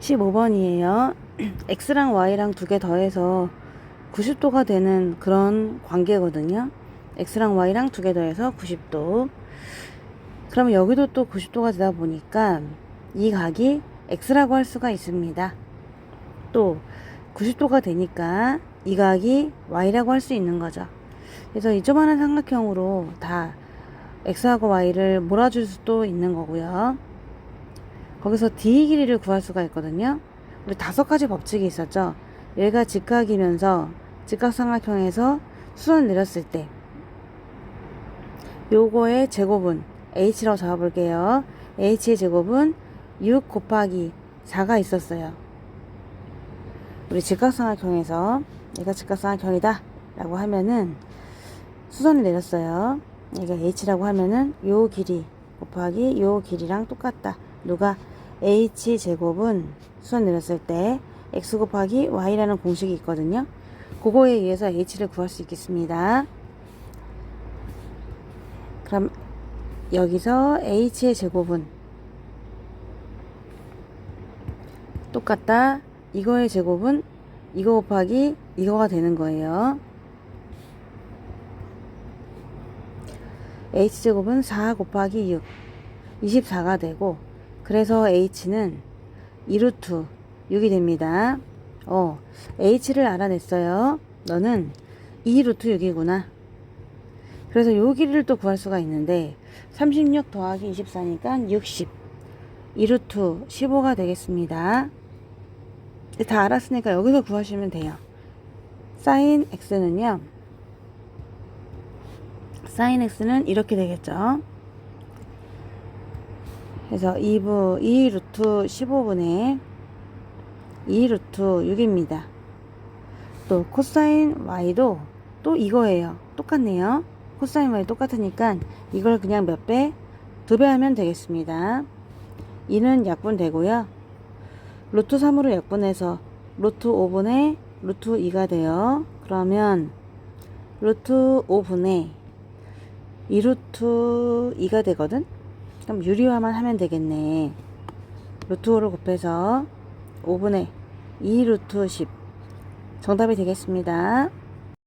15번이에요. x랑 y랑 두 개 더해서 90도가 되는 그런 관계거든요. x랑 y랑 두 개 더해서 90도. 그러면 여기도 또 90도가 되다 보니까 이 각이 x라고 할 수가 있습니다. 또 90도가 되니까 이 각이 y라고 할 수 있는 거죠. 그래서 이 조그마한 삼각형으로 다 x하고 y를 몰아줄 수도 있는 거고요. 거기서 d 길이를 구할 수가 있거든요. 우리 다섯 가지 법칙이 있었죠. 얘가 직각이면서 직각삼각형에서 수선 내렸을 때 요거의 제곱은 h라고 잡아볼게요. h의 제곱은 6 곱하기 4가 있었어요. 우리 직각삼각형에서 얘가 직각삼각형이다 라고 하면은 수선을 내렸어요. 얘가 h라고 하면은 요 길이 곱하기 요 길이랑 똑같다. 누가 h 제곱은 수선 내렸을 때 x 곱하기 y라는 공식이 있거든요. 그거에 의해서 h를 구할 수 있겠습니다. 그럼 여기서 h의 제곱은 똑같다. 이거의 제곱은 이거 곱하기 이거가 되는 거예요. h제곱은 4 곱하기 6 24가 되고 그래서 h는 2루트 6이 됩니다. 어, h를 알아냈어요. 너는 2루트 6이구나. 그래서 요 길이를 또 구할 수가 있는데 36 더하기 24니까 60 2루트 15가 되겠습니다. 다 알았으니까 여기서 구하시면 돼요. 사인 x는요. 사인 x는 이렇게 되겠죠. 그래서 2부 2 루트 15분의 2 루트 6입니다. 또 코사인 y도 또 이거예요. 똑같네요. 코사인 y 똑같으니까 이걸 그냥 몇 배? 두 배 하면 되겠습니다. 2는 약분 되고요. 루트 3으로 약분해서 루트 5분의 루트 2가 돼요. 그러면 루트 5분의 2루트 2가 되거든? 그럼 유리화만 하면 되겠네. 루트 5를 곱해서 5분의 2 루트 10. 정답이 되겠습니다.